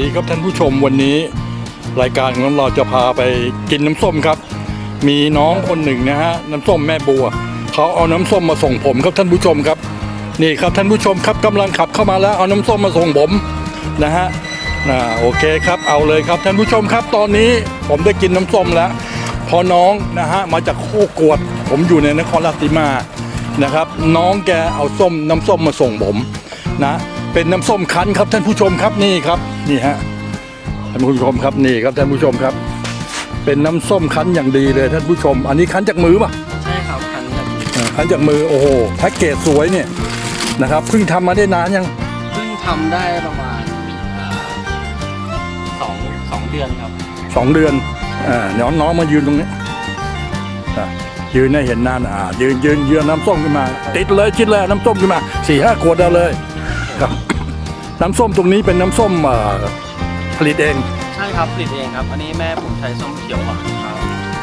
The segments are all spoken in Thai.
ดีครับท่านผู้ชมวันนี้ รายการของเราจะพาไปกินน้ำส้มครับ มีน้องคนหนึ่งนะฮะน้ำส้มแม่บัวเขาเอาน้ำส้มมาส่งผมครับท่านผู้ชมครับ นี่ครับท่านผู้ชมครับกำลังขับเข้ามาแล้วเอาน้ำส้มมาส่งผมนะฮะนะโอเคครับเอาเลยครับท่านผู้ชมครับ ตอนนี้ผมได้กินน้ำส้มแล้ว พอน้องนะฮะมาจากโคกวด ผมอยู่ในนครราชสีมานะครับ น้องแกเอาส้มน้ำส้มมาส่งผมนะ เป็นน้ำส้มคั้นครับท่านผู้ชมครับนี่ครับนี่ฮะท่านผู้ชมครับนี่ครับท่านผู้ชมครับ เป็นน้ำส้มคั้นอย่างดีเลยท่านผู้ชม อันนี้คั้นจากมือป่ะใช่ครับคันแบบนี้อ่าคั้นจากมือโอ้โหแพ็กเกจสวยเนี่ยนะครับเพิ่งทำมาได้นานยัง เพิ่งทำได้ประมาณเอ่อสองสองเดือนครับ สองเดือนอ่าน้องน้องมายืนตรงนี้อะยืนให้เห็นหนานอ่ายืนยืนยืนน้ำส้มขึ้นมา ติดเลยชิดเลยน้ำส้มขึ้นมาสี่ห้าขวดเอาเลย ครับ น้ำส้มตรงนี้เป็นน้ำส้มเอ่อผลิตเอง ใช่ครับผลิตเองครับอันนี้แม่ผมใช้ส้มเขียวหวานครับ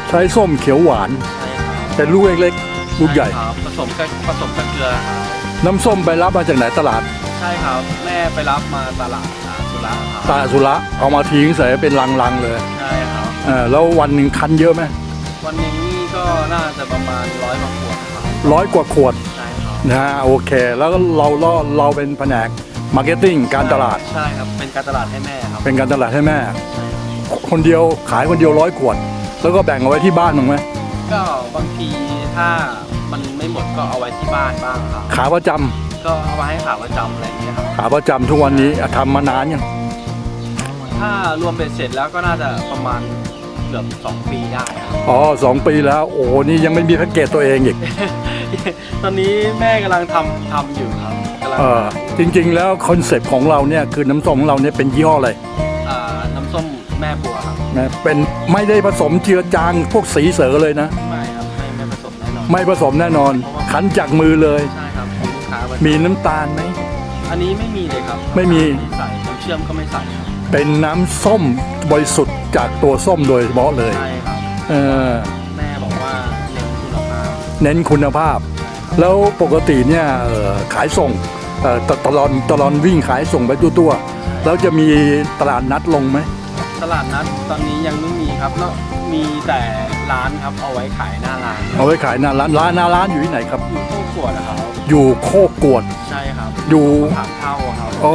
ใช้ส้มเขียวหวาน ใช่ครับเป็นลูกเล็กๆลูกใหญ่ ช่ครับผสมกับผสมกับเกลือครับน้ำส้มไปรับมาจากไหนตลาด ใช่ครับแม่ไปรับมาตลาดอ่าสุราษฎร์ครับตาสุระเอามาทิ้งใส่เป็นลังๆเลยใช่ครับ เออแล้ววันหนึ่งคันเยอะไหมวันนี้ก็น่าจะประมาณร้อยกว่าขวดครับร้อยกว่าขวดใช่ครับ นะฮะโอเค แล้วก็เราเราเราเป็นแผนกมาร์เก็ตติ้งการตลาด ใช่ครับ เป็นการตลาดให้แม่ครับ เป็นการตลาดให้แม่ คนเดียวขายคนเดียวร้อยขวด แล้วก็แบ่งเอาไว้ที่บ้านมั้างไหมก็บางทีถ้ามันไม่หมดก็เอาไว้ที่บ้านบ้างครับ ขาประจำก็เอาไว้ให้ขาประจำอะไรอย่างเงี้ยครับ ขาประจำทุกวันนี้อะทำมานานยัง ถ้ารวมเป็นเสร็จแล้วก็น่าจะประมาณเกือบ2ปีได้ครับ อ๋อสองปีแล้ว โอ้โหนี่ยังไม่มีแพ็กเกจตัวเองอีก ตอนนี้แม่กำลังทำทำอยู่ครับกำลังเออจริงๆแล้วคอนเซปต์ของเราเนี่ยคือน้ำส้มของเราเนี่ยเป็นยี่ห้ออะไรอ่าน้ำส้มแม่บัวครับนะเป็นไม่ได้ผสมเจือจางพวกสีเสือเลยนะ ไม่ครับไม่ไม่ผสมแน่นอนไม่ผสมแน่นอนคั้นจากมือเลย ใช่ครับของลูกค้าวันมีน้ำตาลไหม อันนี้ไม่มีเลยครับไม่มี ใส่น้ำเชื่อมก็ไม่ใส่ครับเป็นน้ำส้มบริสุทธิ์จากตัวส้มโดยเฉพาะเลยใช่ครับ เออ เน้นคุณภาพ แล้วปกติเนี่ยเอ่อขายส่งเอ่อตตลอดตลอดวิ่งขายส่งไปตัวๆแล้วจะมีตลาดนัดลงไหมตลาดนัดตอนนี้ยังไม่มีครับแล้วมีแต่ร้านครับเอาไว้ขายหน้าร้าน เอาไว้ขายหน้าร้านร้านหน้าร้านอยู่ที่ไหนครับอยู่ตู้ขวดนะครับอยู่โคกวดใช่ครับ อยู่ถามเท่าครับอ๋อ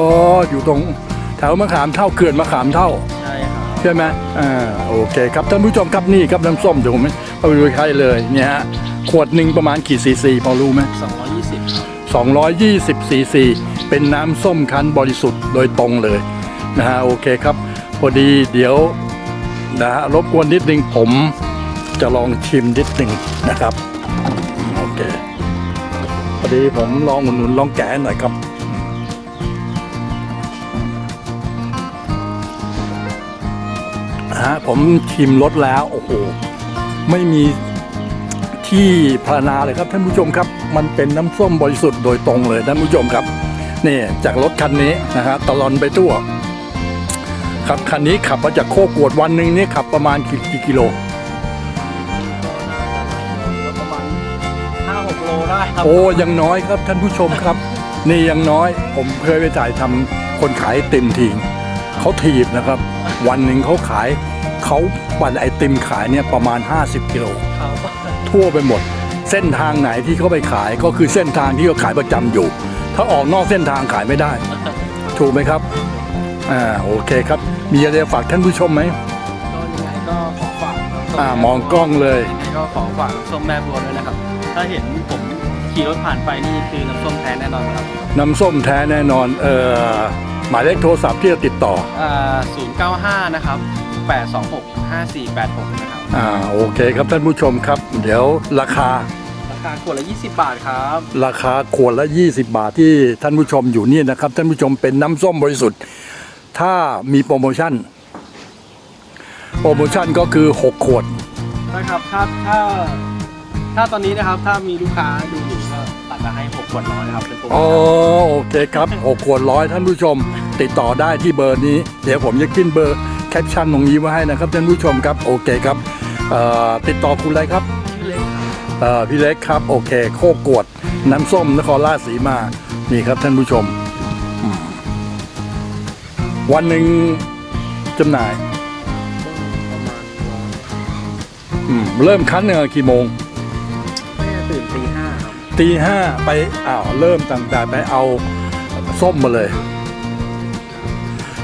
อยู่ตรงแถวมะขามเท่าเขื่อนมะขามเท่าใช่ครับใช่ไหมอ่าโอเคครับท่านผู้ชมครับนี่ครับน้ำส้มเดี๋ยวผมเอาไปดูใครเลยเนี่ยฮะ ขวดหนึ่งประมาณกี่ซีซีพอรู้ไหม220ครับ220ซีซีเป็นน้ำส้มคั้นบริสุทธิ์โดยตรงเลยนะฮะโอเคครับ พอดีเดี๋ยวนะฮะรบกวนนิดนึงผมจะลองชิมนิดนึงนะครับโอเคพอดีผมลองอุดหนุนลองแกะหน่อยครับฮะผมชิมรสแล้วโอ้โหไม่มี ที่พาราเลยครับท่านผู้ชมครับ มันเป็นน้ำส้มบริสุทธิ์โดยตรงเลยท่านผู้ชมครับนี่จากรถคันนี้นะฮะตลอนไปทั่วครับคันนี้ขับมาจากโคกวดวันหนึ่งนี่ขับประมาณกี่กี่กิโลแล้วประมาณ5-6โลได้ครับโอ้ยังน้อยครับท่านผู้ชมครับ นี่ยังน้อย ผมเคยไปถ่ายทำคนขายไอติมทิ้งเขาถีบนะครับ วันหนึ่งเขาขายเขาปั่นไอติมขายเนี่ยประมาณ 50กิโลครับ ทั่วไปหมด เส้นทางไหนที่เขาไปขายก็คือเส้นทางที่เขาขายประจำอยู่ ถ้าออกนอกเส้นทางขายไม่ได้ ถูกไหมครับอ่าโอเคครับ มีอะไรฝากท่านผู้ชมไหมก็ยังไงก็ขอฝากน้ำส้อ่ามองกล้องเลย ยังไงก็ขอฝากน้ำส้มแม่บัวด้วยนะครับ ถ้าเห็นผมขี่รถผ่านไปนี่คือน้ำส้มแท้แน่นอนครับน้ำส้มแท้แน่นอนเอ่อหมายเลขโทรศัพท์ที่จะติดต่อ อ่า095 นะครับ 826 5486นะครับ อ่าโอเคครับท่านผู้ชมครับ เดี๋ยวราคาราคาขวดละ 20 บาทครับ ราคาขวดละ 20 บาทที่ท่านผู้ชมอยู่นี่นะครับ ท่านผู้ชมเป็นน้ำส้มบริสุทธิ์ ถ้ามีโปรโมชั่น โปรโมชั่นก็คือ 6 ขวดนะครับถ้าถ้าถ้าตอนนี้นะครับถ้ามีลูกค้าดูอยู่ก็ตัดมาให้ 6 ขวดร้อยนะครับเป็นโปรโมอ๋อชั่นโอเคครับ 6 ขวดร้อยท่านผู้ชม ติดต่อได้ที่เบอร์นี้ เดี๋ยวผมจะขึ้นเบอร์แค ปชั่นตรงนี้ไว้ให้นะครับท่านผู้ชมครับโอเคครับเอ่อติดต่อคุณอะไรครับเล็กครับเอ่อพี่เล็กครับโอเค โคกวด น้ำส้มนครราชสีมานี่ครับท่านผู้ชมอืมวันหนึ่งจำหน่ายประมาณร้อยอืมเริ่มคั้นเนี่ยกี่โมงแม่ตื่นตีห้าครับตีห้าไปอ้าวเริ่มตั้งแต่ไปเอาส้มมาเลย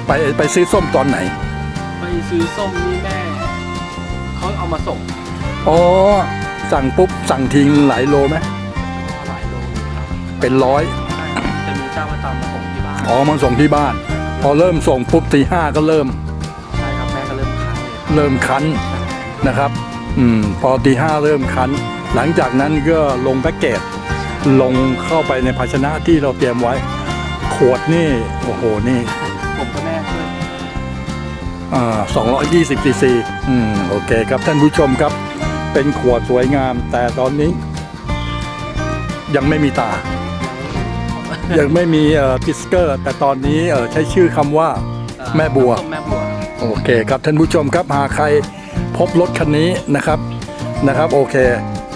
ไปไปซื้อส้มตอนไหนไป ซื้อส้มนี่แม่เขาเอามาส่งอ๋อ สั่งปุ๊บ สั่งทิ้งหลายโลไหมหลายโลอยู่ครับเป็นร้อย ใช่ครับจะมีเจ้าประจำมาส่งที่บ้านอ๋อมาส่งที่บ้าน พอเริ่มส่งปุ๊บตีห้าก็เริ่ม ใช่ครับแม่ก็เริ่มขายเลยครับเริ่มคั้นนะครับ อืม พอตีห้าเริ่มคั้น หลังจากนั้นก็ลงแพ็กเกจ ลงเข้าไปในภาชนะที่เราเตรียมไว้ ขวดนี่ โอ้โห นี่ 220ซีซีอืมโอเคครับท่านผู้ชมครับ เป็นขวดสวยงาม แต่ตอนนี้ ยังไม่มีตา ยังไม่มีเอ่อพิสเกอร์ แต่ตอนนี้เอ่อใช้ชื่อคำว่าเอ่อแม่บัวส้แม่บัว โอเคครับท่านผู้ชมครับหากใครพบรถคันนี้นะครับนะครับ โอเค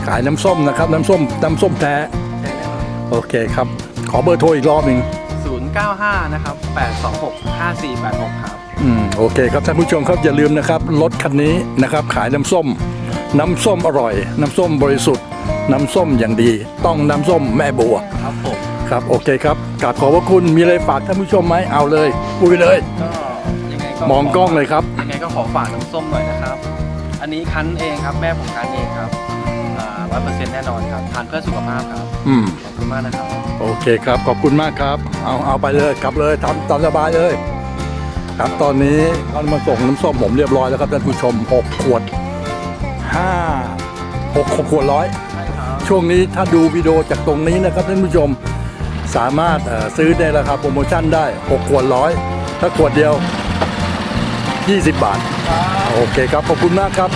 ขายน้ำส้มนะครับ น้ำส้มน้ำส้มแท้ใช่แล้วโอเคครับ ขอเบอร์โทรอีกรอบหนึ่งศูนย์เก้าห้านะครับแปดสองหกห้าสี่แปดหกครับ อืมโอเคครับท่านผู้ชมครับอย่าลืมนะครับรถคันนี้นะครับขายน้ำส้ม น้ำส้มอร่อย น้ำส้มบริสุทธิ์ น้ำส้มอย่างดี ต้องน้ำส้มแม่บัวครับผมครับโอเคครับกราบขอบพระคุณมีอะไรฝากท่านผู้ชมไหมเอาเลยคุยเลย ก็ยังไงก็มองกล้องเลยครับ ยังไงก็ขอฝากน้ำส้มหน่อยนะครับ อันนี้คั้นเองครับแม่ผมคั้นเองครับร้อยเปอร์เซ็นต์แน่นอนครับทานเพื่อสุขภาพครับอืมขอบคุณมากนะครับ โอเคครับขอบคุณมากครับ เอาเอาไปเลยกลับเลยทำตามสบายเลย ครับตอนนี้เขามาส่งน้ำส้มผมเรียบร้อยแล้วครับท่านผู้ชม 6 ขวด5 6ขวดร้อยช่วงนี้ถ้าดูวิดีโอจากตรงนี้นะครับท่านผู้ชมสามารถซื้อในราคาโปรโมชั่นได้ 6 ขวดร้อยถ้าขวดเดียว 20 บาท โอเคครับ ขอบคุณมากครับ